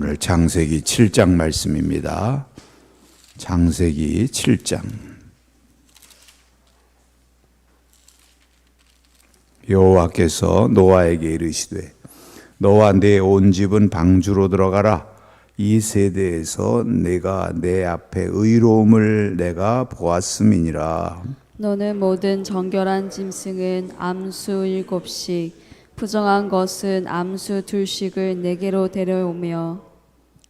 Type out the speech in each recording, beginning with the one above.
오늘 장세기 7장 말씀입니다. 장세기 7장. 여호와께서 노아에게 이르시되 너와 내 온 집은 방주로 들어가라 이 세대에서 내가 내 앞에 의로움을 내가 보았음이니라 너는 모든 정결한 짐승은 암수 일곱씩 부정한 것은 암수 둘씩을 내게로 데려오며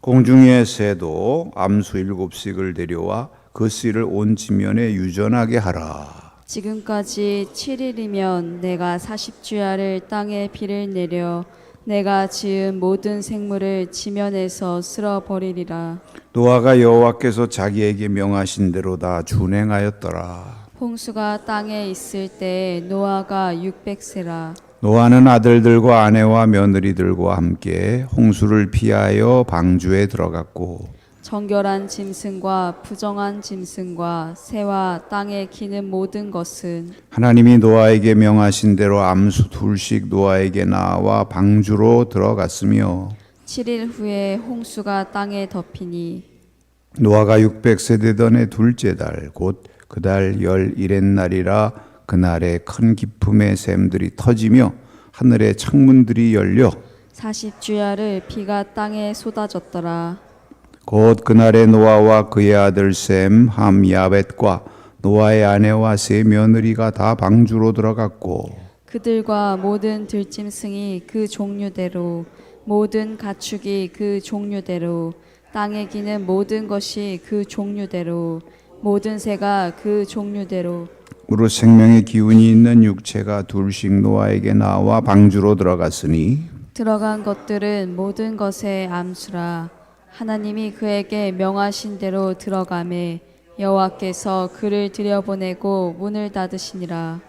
공중의 새도 암수 일곱씩을 데려와 그 씨를 온 지면에 유전하게 하라. 지금까지 7일이면 내가 40주야를 땅에 비를 내려 내가 지은 모든 생물을 지면에서 쓸어 버리리라. 노아가 여호와께서 자기에게 명하신 대로 다 준행하였더라. 홍수가 땅에 있을 때 노아가 600세라 노아는 아들들과 아내와 며느리들과 함께 홍수를 피하여 방주에 들어갔고 정결한 짐승과 부정한 짐승과 새와 땅에 기는 모든 것은 하나님이 노아에게 명하신 대로 암수 둘씩 노아에게 나와 방주로 들어갔으며 7일 후에 홍수가 땅에 덮이니 노아가 600세 되던 해 둘째 달 곧 그 달 열일의 날이라 그날에 큰 기품의 샘들이 터지며 하늘의 창문들이 열려 40주야를 비가 땅에 쏟아졌더라. 곧 그날에 노아와 그의 아들 셈, 함, 야벳과 노아의 아내와 세 며느리가 다 방주로 들어갔고 그들과 모든 들짐승이 그 종류대로 모든 가축이 그 종류대로 땅에 기는 모든 것이 그 종류대로 모든 새가 그 종류대로 으로 생명의 기운이 있는 육체가 둘씩 노아에게 나와 방주로 들어갔으니 들어간 것들은 모든 것의 암수라. 하나님이 그에게 명하신 대로 들어가매 여호와께서 그를 들여보내고 문을 닫으시니라.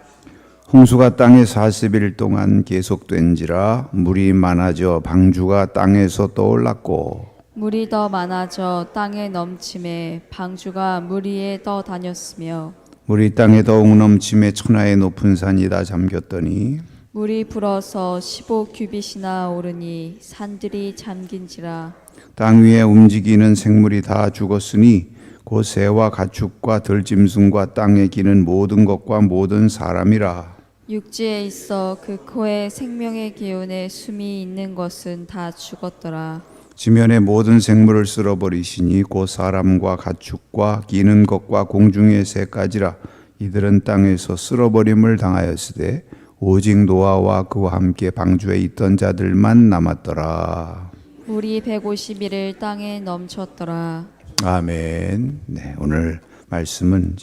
홍수가 땅에 40일 동안 계속된지라 물이 많아져 방주가 땅에서 떠올랐고 물이 더 많아져 땅에 넘침에 방주가 물 위에 떠 다녔으며 물이 땅에 더욱 넘침에 천하의 높은 산이 다 잠겼더니 물이 불어서 15 규빗이나 오르니 산들이 잠긴지라. 땅 위에 움직이는 생물이 다 죽었으니 곧 새와 가축과 들짐승과 땅에 기는 모든 것과 모든 사람이라. 육지에 있어 그 코에 생명의 기운에 숨이 있는 것은 다 죽었더라 지면의 모든 생물을 쓸어버리시니 곧 사람과 가축과 기는 것과 공중의 새까지라 이들은 땅에서 쓸어버림을 당하였으되 오직 노아와 그와 함께 방주에 있던 자들만 남았더라. 물이 150일을 땅에 넘쳤더라 아멘. 네, 오늘 말씀은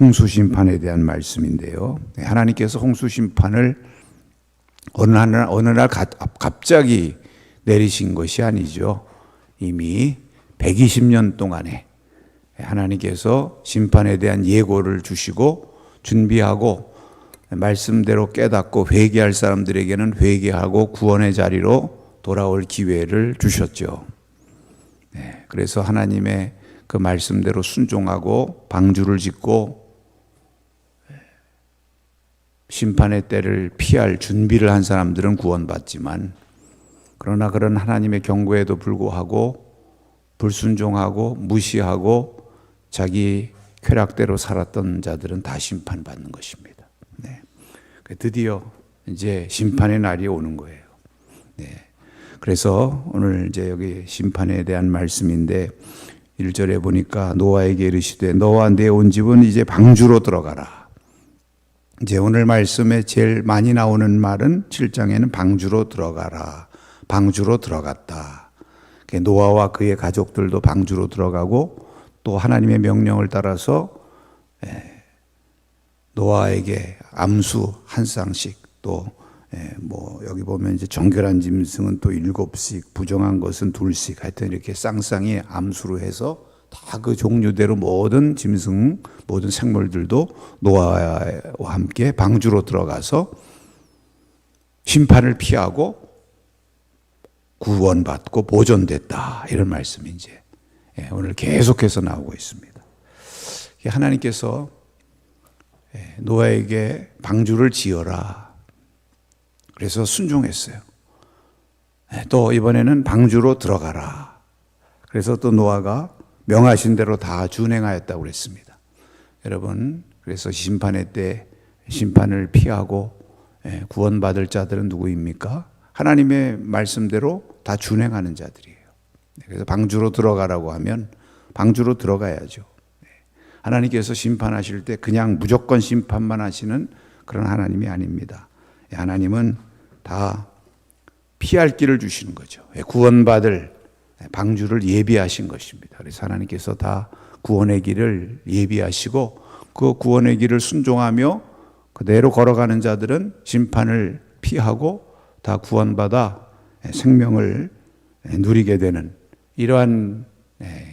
홍수 심판에 대한 말씀인데요. 네, 하나님께서 홍수 심판을 어느 날 어느 날 가- 갑자기 내리신 것이 아니죠. 이미 120년 동안에 하나님께서 심판에 대한 예고를 주시고 준비하고 말씀대로 깨닫고 회개할 사람들에게는 회개하고 구원의 자리로 돌아올 기회를 주셨죠. 네, 그래서 하나님의 그 말씀대로 순종하고 방주를 짓고 심판의 때를 피할 준비를 한 사람들은 구원받지만 그러나 그런 하나님의 경고에도 불구하고 불순종하고 무시하고 자기 쾌락대로 살았던 자들은 다 심판받는 것입니다. 네. 드디어 이제 심판의 날이 오는 거예요. 네. 그래서 오늘 이제 여기 심판에 대한 말씀인데 1절에 보니까 노아에게 이르시되 너와 내 온 집은 이제 방주로 들어가라. 이제 오늘 말씀에 제일 많이 나오는 말은 7장에는 방주로 들어가라. 방주로 들어갔다. 노아와 그의 가족들도 방주로 들어가고 또 하나님의 명령을 따라서 예, 노아에게 암수 한 쌍씩 또 예, 뭐 여기 보면 이제 정결한 짐승은 또 일곱씩 부정한 것은 둘씩 하여튼 이렇게 쌍쌍이 암수로 해서 다 그 종류대로 모든 짐승 모든 생물들도 노아와 함께 방주로 들어가서 심판을 피하고 구원받고 보존됐다 이런 말씀이 이제 예, 오늘 계속해서 나오고 있습니다. 하나님께서 예, 노아에게 방주를 지어라. 그래서 순종했어요. 예, 또 이번에는 방주로 들어가라. 그래서 또 노아가 명하신 대로 다 준행하였다고 그랬습니다. 여러분, 그래서 심판의 때 심판을 피하고 예, 구원받을 자들은 누구입니까? 하나님의 말씀대로 다 준행하는 자들이에요. 네, 그래서 방주로 들어가라고 하면 방주로 들어가야죠. 네. 하나님께서 심판하실 때 그냥 무조건 심판만 하시는 그런 하나님이 아닙니다. 예, 하나님은 다 피할 길을 주시는 거죠. 예, 구원받을 방주를 예비하신 것입니다. 그래서 하나님께서 다 구원의 길을 예비하시고 그 구원의 길을 순종하며 그대로 걸어가는 자들은 심판을 피하고 다 구원받아 생명을 누리게 되는 이러한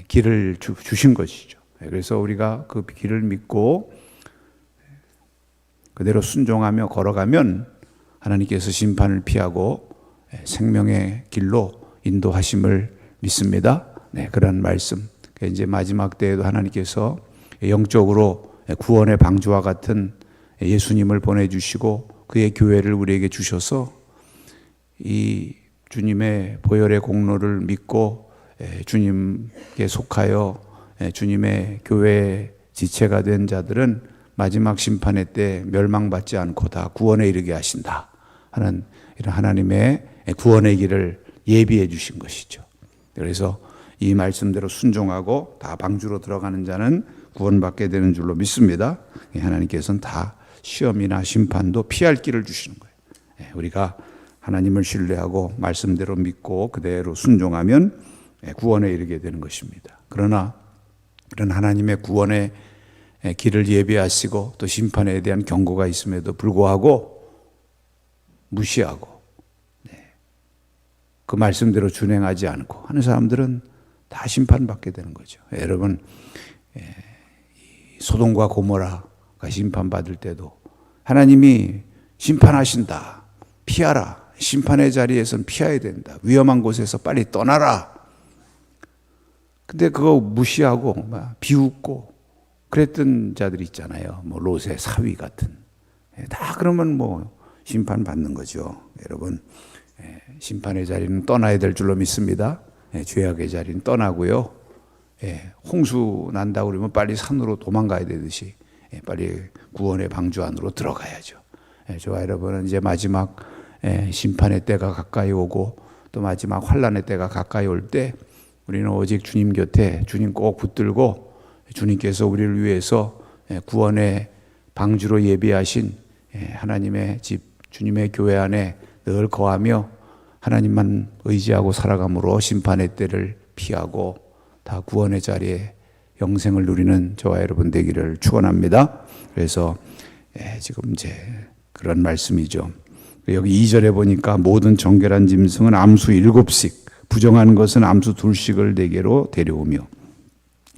길을 주- 주신 것이죠. 그래서 우리가 그 길을 믿고 그대로 순종하며 걸어가면 하나님께서 심판을 피하고 생명의 길로 인도하심을 믿습니다. 네, 그런 말씀. 이제 마지막 때에도 하나님께서 영적으로 구원의 방주와 같은 예수님을 보내주시고 그의 교회를 우리에게 주셔서 이 주님의 보혈의 공로를 믿고 에, 주님께 속하여 에, 주님의 교회의 지체가 된 자들은 마지막 심판의 때 멸망받지 않고 다 구원에 이르게 하신다 하는 이런 하나님의 구원의 길을 예비해 주신 것이죠. 그래서 이 말씀대로 순종하고 다 방주로 들어가는 자는 구원받게 되는 줄로 믿습니다. 하나님께서는 다 시험이나 심판도 피할 길을 주시는 거예요. 예, 우리가 하나님을 신뢰하고 말씀대로 믿고 그대로 순종하면 예, 구원에 이르게 되는 것입니다. 그러나 그런 하나님의 구원의 예, 길을 예비하시고 또 심판에 대한 경고가 있음에도 불구하고 무시하고 네, 그 말씀대로 준행하지 않고 하는 사람들은 다 심판받게 되는 거죠. 예, 여러분 예, 이 소돔과 고모라가 심판받을 때도 하나님이 심판하신다. 피하라. 심판의 자리에선 피해야 된다. 위험한 곳에서 빨리 떠나라. 근데 그거 무시하고 막 비웃고 그랬던 자들이 있잖아요. 뭐 롯의 사위 같은. 예, 다 그러면 뭐 심판 받는 거죠. 여러분 예, 심판의 자리는 떠나야 될 줄로 믿습니다. 예, 죄악의 자리는 떠나고요. 예, 홍수 난다 그러면 빨리 산으로 도망가야 되듯이 예, 빨리 구원의 방주 안으로 들어가야죠. 예, 저와 여러분은 이제 마지막 예, 심판의 때가 가까이 오고 또 마지막 환란의 때가 가까이 올 때 우리는 오직 주님 곁에 주님 꼭 붙들고 주님께서 우리를 위해서 예, 구원의 방주로 예비하신 예, 하나님의 집 주님의 교회 안에 늘 거하며 하나님만 의지하고 살아감으로 심판의 때를 피하고 다 구원의 자리에 영생을 누리는 저와 여러분 되기를 축원합니다. 그래서 예, 지금 이제 그런 말씀이죠. 여기 2절에 보니까 모든 정결한 짐승은 암수 일곱씩 부정한 것은 암수 둘씩을 대개로 데려오며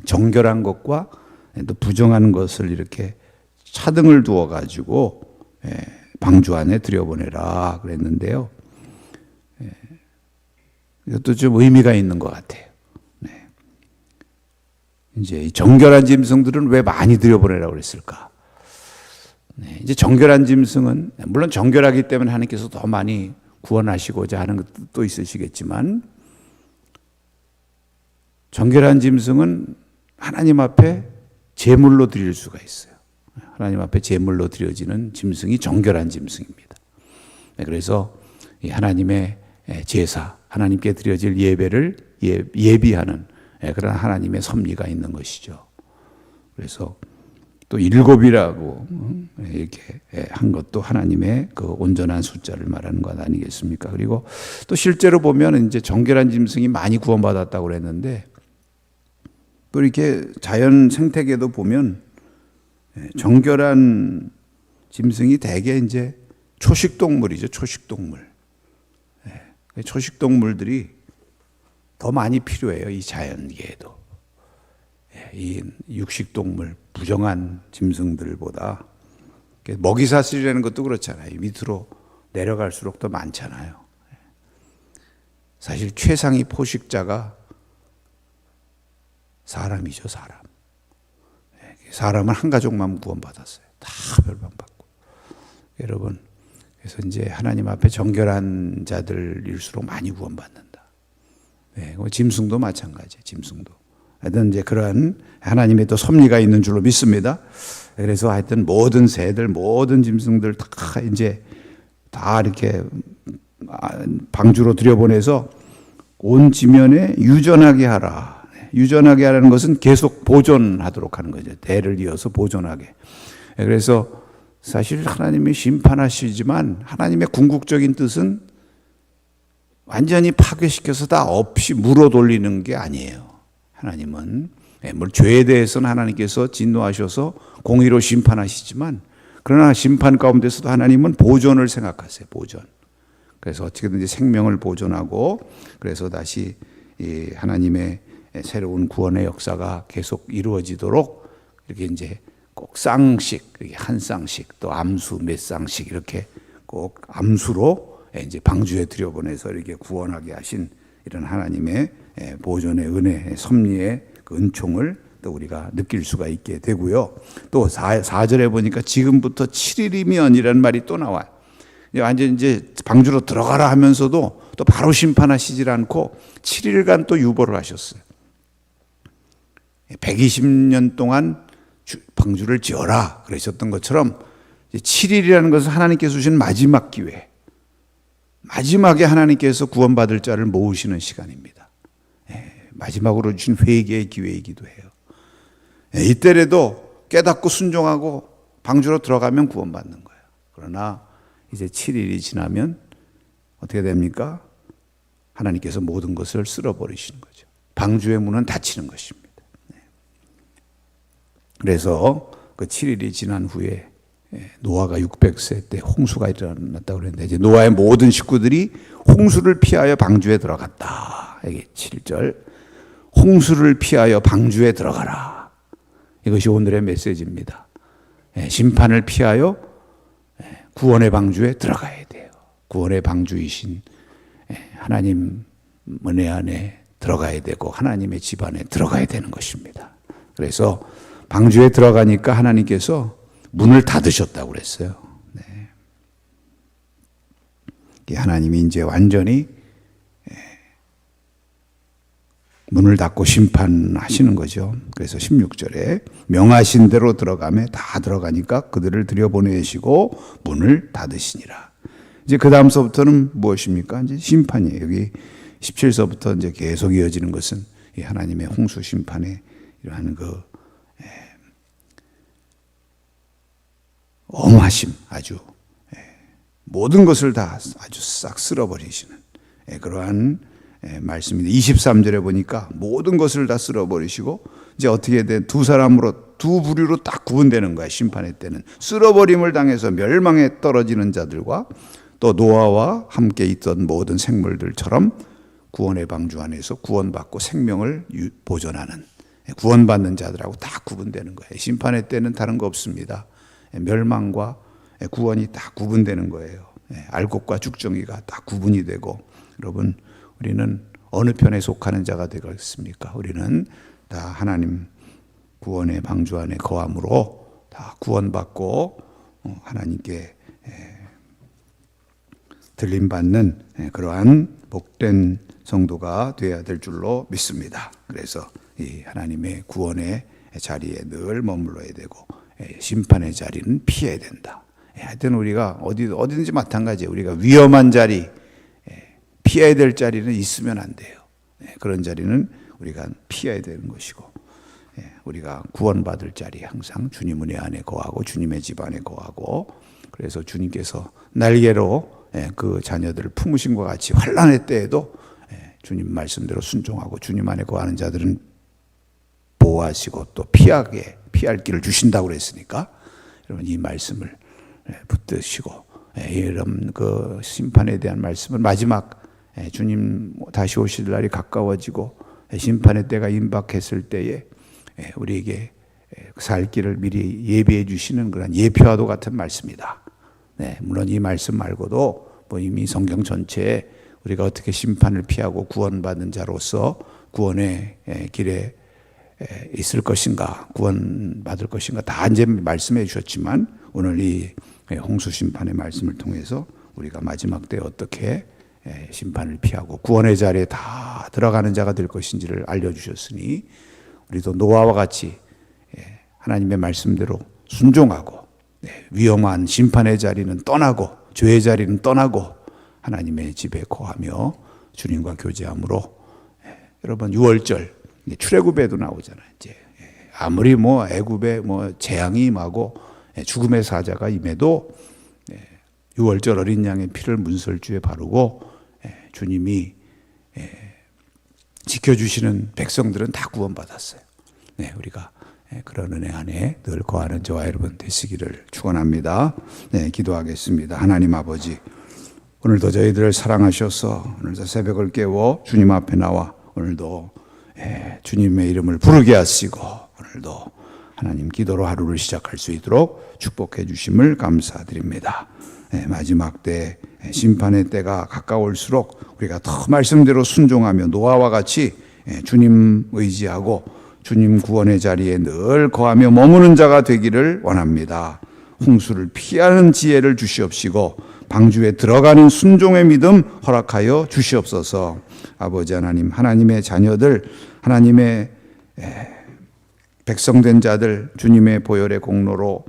정결한 것과 또 부정한 것을 이렇게 차등을 두어 가지고 예, 방주 안에 들여보내라 그랬는데요. 예, 이것도 좀 의미가 있는 것 같아요. 네. 이제 이 정결한 짐승들은 왜 많이 들여보내라고 그랬을까? 네, 이제 정결한 짐승은 물론 정결하기 때문에 하나님께서 더 많이 구원하시고자 하는 것도 있으시겠지만 정결한 짐승은 하나님 앞에 제물로 드릴 수가 있어요. 하나님 앞에 제물로 드려지는 짐승이 정결한 짐승입니다. 네, 그래서 이 하나님의 제사, 하나님께 드려질 예배를 예, 예비하는 그런 하나님의 섭리가 있는 것이죠. 그래서 또 일곱이라고 이렇게 한 것도 하나님의 그 온전한 숫자를 말하는 것 아니겠습니까? 그리고 또 실제로 보면 이제 정결한 짐승이 많이 구원받았다고 그랬는데 또 이렇게 자연 생태계도 보면 정결한 짐승이 대개 이제 초식 동물이죠. 초식 동물. 초식 동물들이 더 많이 필요해요. 이 자연계에도. 이 육식 동물, 부정한 짐승들보다 먹이 사슬이라는 것도 그렇잖아요. 밑으로 내려갈수록 더 많잖아요. 사실 최상위 포식자가 사람이죠, 사람. 사람은 한 가족만 구원받았어요. 다 멸망받고. 여러분, 그래서 이제 하나님 앞에 정결한 자들일수록 많이 구원받는다. 예, 그 짐승도 마찬가지, 짐승도. 하여튼 이제 그러한 하나님의 또 섭리가 있는 줄로 믿습니다. 그래서 하여튼 모든 새들, 모든 짐승들 다 이제 다 이렇게 아, 방주로 들여보내서 온 지면에 유전하게 하라. 유전하게 하라는 것은 계속 보존하도록 하는 거죠. 대를 이어서 보존하게. 그래서 사실 하나님이 심판하시지만 하나님의 궁극적인 뜻은 완전히 파괴시켜서 다 없이 물어 돌리는 게 아니에요. 하나님은 예, 물 죄에 대해서는 하나님께서 진노하셔서 공의로 심판하시지만 그러나 심판 가운데서도 하나님은 보존을 생각하세요. 보존. 그래서 어떻게든지 생명을 보존하고 그래서 다시 이 하나님의 새로운 구원의 역사가 계속 이루어지도록 이렇게 이제 꼭 쌍씩 이렇게 한 쌍씩 또 암수 몇 쌍씩 이렇게 꼭 암수로 이제 방주에 들여보내서 이렇게 구원하게 하신 이런 하나님의 보존의 은혜, 섭리의 그 은총을 또 우리가 느낄 수가 있게 되고요. 또 4, 4절에 보니까 지금부터 7일이면이라는 말이 또 나와요. 완전 이제 방주로 들어가라 하면서도 또 바로 심판하시질 않고 7일간 또 유보를 하셨어요. 120년 동안 방주를 지어라 그러셨던 것처럼 7일이라는 것은 하나님께서 주신 마지막 기회. 마지막에 하나님께서 구원받을 자를 모으시는 시간입니다. 예, 마지막으로 주신 회개의 기회이기도 해요. 예, 이때라도 깨닫고 순종하고 방주로 들어가면 구원받는 거예요. 그러나 이제 7일이 지나면 어떻게 됩니까? 하나님께서 모든 것을 쓸어버리시는 거죠. 방주의 문은 닫히는 것입니다. 네. 그래서 그 7일이 지난 후에 예, 노아가 600세 때 홍수가 일어났다고 그랬는데 이제 노아의 모든 식구들이 홍수를 피하여 방주에 들어갔다. 이게 7절. 홍수를 피하여 방주에 들어가라. 이것이 오늘의 메시지입니다. 예, 심판을 피하여 예, 구원의 방주에 들어가야 돼요. 구원의 방주이신 하나님 은혜 안에 들어가야 되고 하나님의 집 안에 들어가야 되는 것입니다. 그래서 방주에 들어가니까 하나님께서 문을 닫으셨다고 그랬어요. 네. 하나님이 이제 완전히 문을 닫고 심판하시는 거죠. 그래서 16절에 명하신 대로 들어가매 다 들어가니까 그들을 들여보내시고 문을 닫으시니라. 이제 그 다음서부터는 무엇입니까? 이제 심판이에요. 여기 17서부터 이제 계속 이어지는 것은 하나님의 홍수 심판의 이러한 그 엄하심 아주 모든 것을 다 아주 싹 쓸어버리시는 그러한 말씀입니다. 23절에 보니까 모든 것을 다 쓸어버리시고 이제 어떻게 된 두 사람으로 두 부류로 딱 구분되는 거야 심판의 때는 쓸어버림을 당해서 멸망에 떨어지는 자들과 또 노아와 함께 있던 모든 생물들처럼 구원의 방주 안에서 구원받고 생명을 보존하는 구원받는 자들하고 다 구분되는 거예요. 심판의 때는 다른 거 없습니다. 멸망과 구원이 다 구분되는 거예요. 알곡과 죽정이가 다 구분이 되고 여러분 우리는 어느 편에 속하는 자가 되겠습니까? 우리는 다 하나님 구원의 방주 안에 거함으로 다 구원받고 하나님께 들림 받는 그러한 복된 성도가 되어야 될 줄로 믿습니다. 그래서 이 하나님의 구원의 자리에 늘 머물러야 되고 심판의 자리는 피해야 된다. 하여튼 우리가 어디 어디든지 마찬가지예요. 우리가 위험한 자리, 피해야 될 자리는 있으면 안 돼요. 그런 자리는 우리가 피해야 되는 것이고, 우리가 구원받을 자리 항상 주님 은혜 안에 거하고 주님의 집 안에 거하고, 그래서 주님께서 날개로 그 자녀들을 품으신 것 같이 환란의 때에도 주님 말씀대로 순종하고 주님 안에 거하는 자들은 보호하시고 또 피하게 피할 길을 주신다고 그랬으니까 여러분 이 말씀을 붙드시고 이런 그 심판에 대한 말씀은 마지막 주님 다시 오실 날이 가까워지고 심판의 때가 임박했을 때에 우리에게 살 길을 미리 예비해 주시는 그런 예표와도 같은 말씀이다. 네, 물론 이 말씀 말고도 뭐 이미 성경 전체에 우리가 어떻게 심판을 피하고 구원받는 자로서 구원의 길에 있을 것인가, 구원받을 것인가 다 이제 말씀해 주셨지만 오늘 이 홍수 심판의 말씀을 통해서 우리가 마지막 때 어떻게 예, 심판을 피하고 구원의 자리에 다 들어가는 자가 될 것인지를 알려주셨으니 우리도 노아와 같이 예, 하나님의 말씀대로 순종하고 네, 위험한 심판의 자리는 떠나고 죄의 자리는 떠나고 하나님의 집에 거하며 주님과 교제함으로 예, 여러분 6월절 출애굽에도 나오잖아요. 이제 예, 아무리 뭐 애굽에 뭐 재앙이 임하고 예, 죽음의 사자가 임해도 6월절 어린 양의 피를 문설주에 바르고 예, 주님이 예, 지켜주시는 백성들은 다 구원받았어요. 네, 우리가 예, 그런 은혜 안에 늘 거하는 저와 여러분 되시기를 축원합니다. 네, 기도하겠습니다. 하나님 아버지, 오늘도 저희들을 사랑하셔서 오늘도 새벽을 깨워 주님 앞에 나와 오늘도 예, 주님의 이름을 부르게 하시고 오늘도 하나님 기도로 하루를 시작할 수 있도록 축복해 주심을 감사드립니다. 예, 마지막 때 예, 심판의 때가 가까울수록 우리가 더 말씀대로 순종하며 노아와 같이 예, 주님 의지하고 주님 구원의 자리에 늘 거하며 머무는 자가 되기를 원합니다. 홍수를 피하는 지혜를 주시옵시고 방주에 들어가는 순종의 믿음 허락하여 주시옵소서. 아버지 하나님, 하나님의 자녀들, 하나님의 백성된 자들 주님의 보혈의 공로로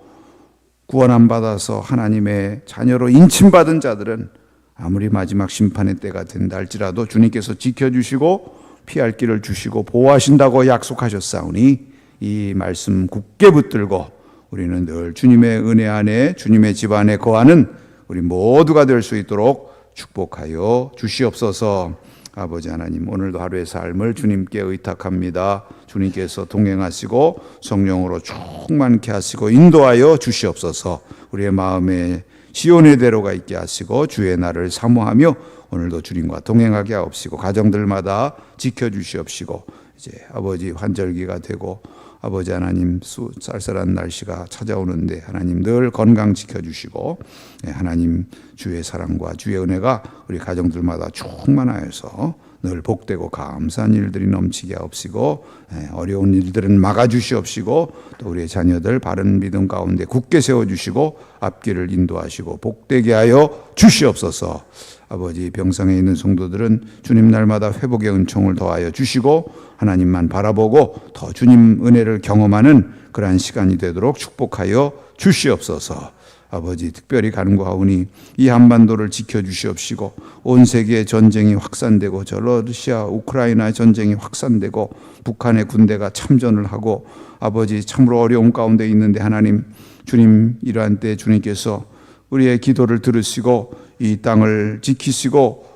구원함 받아서 하나님의 자녀로 인침받은 자들은 아무리 마지막 심판의 때가 된다 할지라도 주님께서 지켜주시고 피할 길을 주시고 보호하신다고 약속하셨사오니 이 말씀 굳게 붙들고 우리는 늘 주님의 은혜 안에 주님의 집 안에 거하는 우리 모두가 될 수 있도록 축복하여 주시옵소서. 아버지 하나님 오늘도 하루의 삶을 주님께 의탁합니다. 주님께서 동행하시고 성령으로 충만케 하시고 인도하여 주시옵소서. 우리의 마음에 시온의 대로가 있게 하시고 주의 날을 사모하며 오늘도 주님과 동행하게 하옵시고 가정들마다 지켜 주시옵시고 이제 아버지 환절기가 되고 아버지 하나님 수 쌀쌀한 날씨가 찾아오는데 하나님 늘 건강 지켜주시고 예, 하나님 주의 사랑과 주의 은혜가 우리 가정들마다 충만하여서 늘 복되고 감사한 일들이 넘치게 하옵시고 예, 어려운 일들은 막아주시옵시고 또 우리의 자녀들 바른 믿음 가운데 굳게 세워주시고 앞길을 인도하시고 복되게 하여 주시옵소서 아버지 병상에 있는 성도들은 주님 날마다 회복의 은총을 더하여 주시고 하나님만 바라보고 더 주님 은혜를 경험하는 그러한 시간이 되도록 축복하여 주시옵소서. 아버지 특별히 간구하오니 이 한반도를 지켜 주시옵시고 온 세계의 전쟁이 확산되고 저 러시아 우크라이나 전쟁이 확산되고 북한의 군대가 참전을 하고 아버지 참으로 어려움 가운데 있는데 하나님 주님 이러한 때 주님께서 우리의 기도를 들으시고 이 땅을 지키시고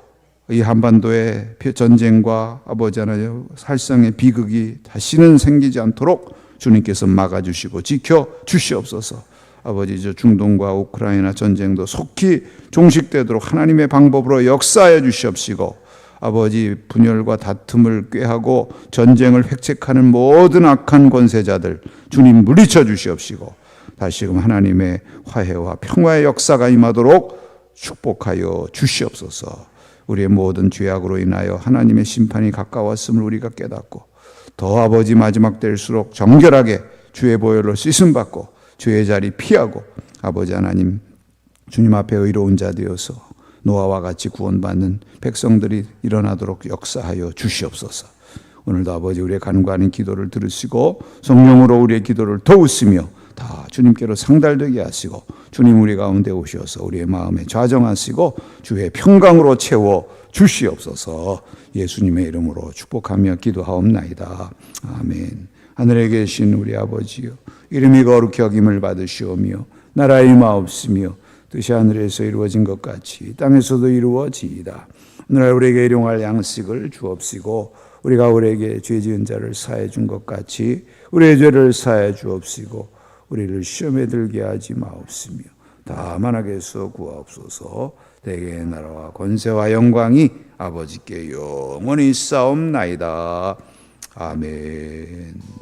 이 한반도의 전쟁과 아버지 하나님 살상의 비극이 다시는 생기지 않도록 주님께서 막아주시고 지켜 주시옵소서. 아버지 저 중동과 우크라이나 전쟁도 속히 종식되도록 하나님의 방법으로 역사하여 주시옵시고 아버지 분열과 다툼을 꾀하고 전쟁을 획책하는 모든 악한 권세자들 주님 물리쳐 주시옵시고 다시금 하나님의 화해와 평화의 역사가 임하도록 축복하여 주시옵소서. 우리의 모든 죄악으로 인하여 하나님의 심판이 가까웠음을 우리가 깨닫고 더 아버지 마지막 때일수록 정결하게 주의 보혈로 씻음 받고 주의 자리 피하고 아버지 하나님 주님 앞에 의로운 자 되어서 노아와 같이 구원받는 백성들이 일어나도록 역사하여 주시옵소서. 오늘도 아버지 우리의 간구하는 기도를 들으시고 성령으로 우리의 기도를 도우시며 다 주님께로 상달되게 하시고 주님 우리 가운데 오셔서 우리의 마음에 좌정하시고 주의 평강으로 채워 주시옵소서 예수님의 이름으로 축복하며 기도하옵나이다. 아멘. 하늘에 계신 우리 아버지요 이름이 거룩히 여김을 받으시오며 나라의 임하옵시며 뜻이 하늘에서 이루어진 것 같이 땅에서도 이루어지이다. 오늘 우리에게 일용할 양식을 주옵시고 우리가 우리에게 죄 지은 자를 사해 준 것 같이 우리의 죄를 사해 주옵시고 우리를 시험에 들게 하지 마옵시며 다만 하게서 구하옵소서 대개의 나라와 권세와 영광이 아버지께 영원히 싸움나이다. 아멘.